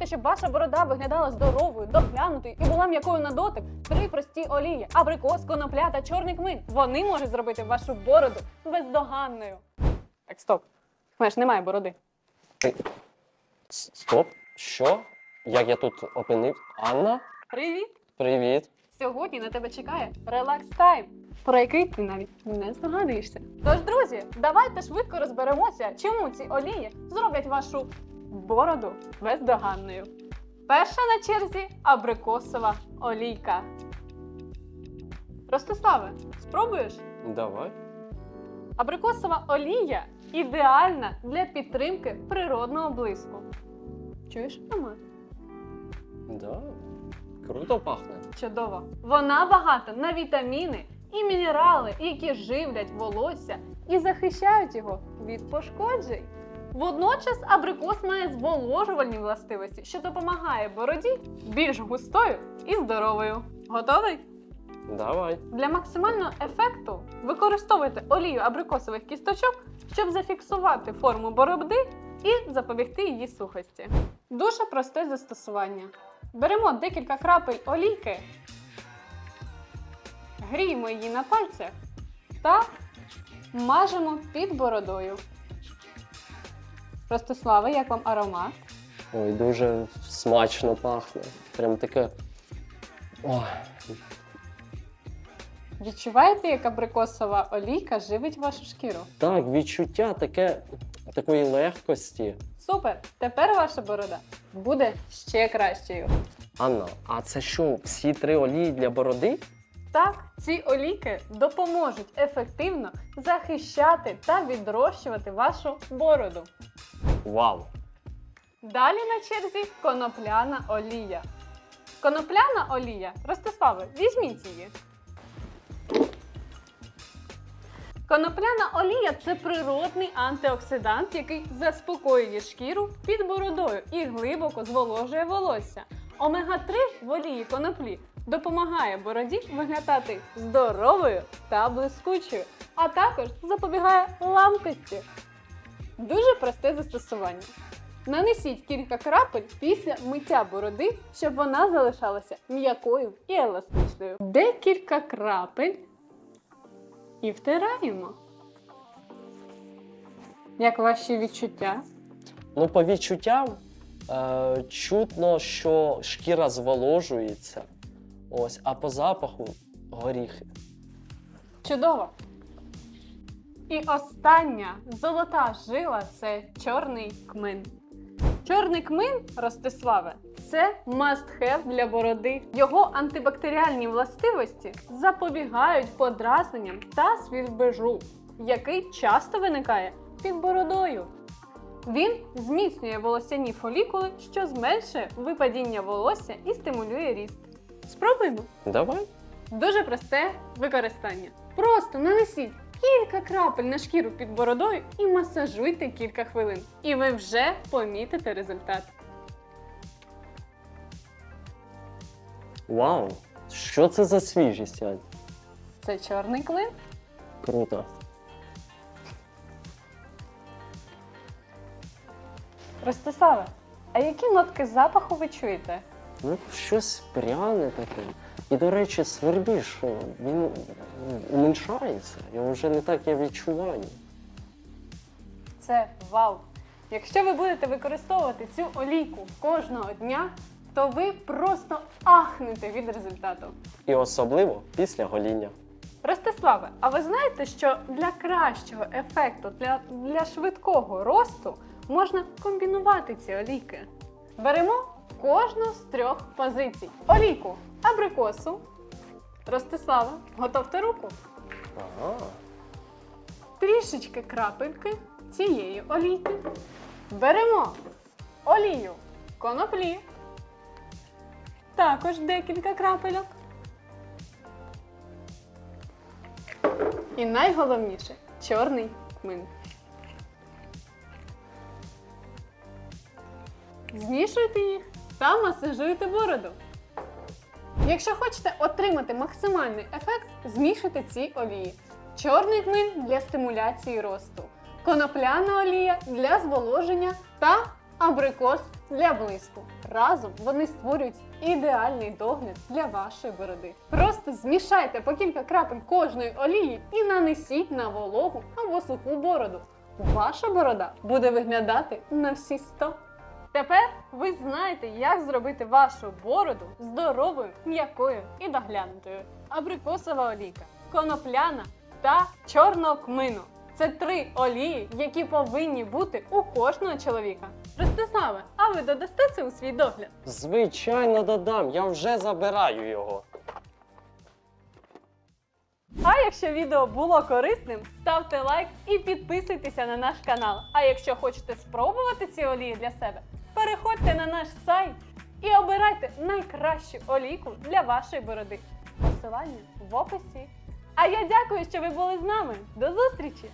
хочете, щоб ваша борода виглядала здоровою, доглянутою і була м'якою на дотик, три прості олії, абрикос, конопля та чорний кмин. Вони можуть зробити вашу бороду бездоганною. Так, стоп. Знаєш, немає бороди. Стоп, що? Як я тут опинив? Анна? Привіт! Привіт. Сьогодні на тебе чекає релакс тайм, про який ти навіть не здогадуєшся. Тож, друзі, давайте швидко розберемося, чому ці олії зроблять вашу бороду бездоганною. Перша на черзі абрикосова олійка. Ростиславе, спробуєш? Давай. Абрикосова олія ідеальна для підтримки природного блиску. Чуєш аромат? Да. Круто пахне. Чудово. Вона багата на вітаміни і мінерали, які живлять волосся і захищають його від пошкоджень. Водночас абрикос має зволожувальні властивості, що допомагає бороді більш густою і здоровою. Готовий? Давай. Для максимального ефекту використовуйте олію абрикосових кісточок, щоб зафіксувати форму бороди і запобігти її сухості. Дуже просте застосування. Беремо декілька крапель олійки, гріємо її на пальцях та мажемо під бородою. Ростиславе, як вам аромат? Ой, дуже смачно пахне. Прям таке. Ой, Відчуваєте, як абрикосова олійка живить вашу шкіру? так, відчуття таке такої легкості. Супер! Тепер ваша борода буде ще кращою. Анна, а це що, всі три олії для бороди? Так, ці олійки допоможуть ефективно захищати та відрощувати вашу бороду. Вау! Далі на черзі конопляна олія. Конопляна олія, Ростиславе, візьміть її. Конопляна олія це природний антиоксидант, який заспокоює шкіру під бородою і глибоко зволожує волосся. Омега-3 в олії коноплі допомагає бороді виглядати здоровою та блискучою, а також запобігає ламкості. Дуже просте застосування. Нанесіть кілька крапель після миття бороди, щоб вона залишалася м'якою і еластичною. Декілька крапель і втираємо. Як ваші відчуття? Ну, по відчуттям е, чутно, що шкіра зволожується. Ось, а по запаху горіхи. Чудово! І остання золота жила це чорний кмин. Чорний кмин, Ростиславе, це must-have для бороди. Його антибактеріальні властивості запобігають подразненням та свірбежу, який часто виникає під бородою. Він зміцнює волосяні фолікули, що зменшує випадіння волосся і стимулює ріст. Спробуємо! Давай. Дуже просте використання. Просто нанесіть кілька крапель на шкіру під бородою і масажуйте кілька хвилин. І ви вже помітите результат. Вау! Що це за свіжість, Ань? Це чорний клин. Круто. Ростиславе, а які нотки запаху ви чуєте? Ну, щось пряне таке. І, до речі, свербіж, він уменьшається. Його вже не так я відчуваю. Це вау! Якщо ви будете використовувати цю олійку кожного дня, то ви просто ахнете від результату. І особливо після гоління. Ростиславе, а ви знаєте, що для кращого ефекту, для, для швидкого росту можна комбінувати ці олійки? Беремо кожну з трьох позицій: олійку абрикосу. Ростислава, готовте руку. Ага. Трішечки крапельки цієї олійки. Беремо олію коноплі. Також декілька крапельок. І найголовніше чорний кмин. Змішуйте їх та масажуйте бороду. Якщо хочете отримати максимальний ефект, змішуйте ці олії. Чорний кмин для стимуляції росту, конопляна олія для зволоження та абрикос для блиску. Разом вони створюють ідеальний догляд для вашої бороди. Просто змішайте по кілька крапель кожної олії і нанесіть на вологу або суху бороду. Ваша борода буде виглядати на всі 100. Тепер ви знаєте, як зробити вашу бороду здоровою, м'якою і доглянутою. Абрикосова олійка, конопляна та чорного кмину. Це три олії, які повинні бути у кожного чоловіка. Ростиславе, а ви додасте це у свій догляд? Звичайно, додам, я вже забираю його. А якщо відео було корисним, ставте лайк і підписуйтеся на наш канал. А якщо хочете спробувати ці олії для себе, переходьте на наш сайт і обирайте найкращу олійку для вашої бороди. Посилання в описі. А я дякую, що ви були з нами. До зустрічі!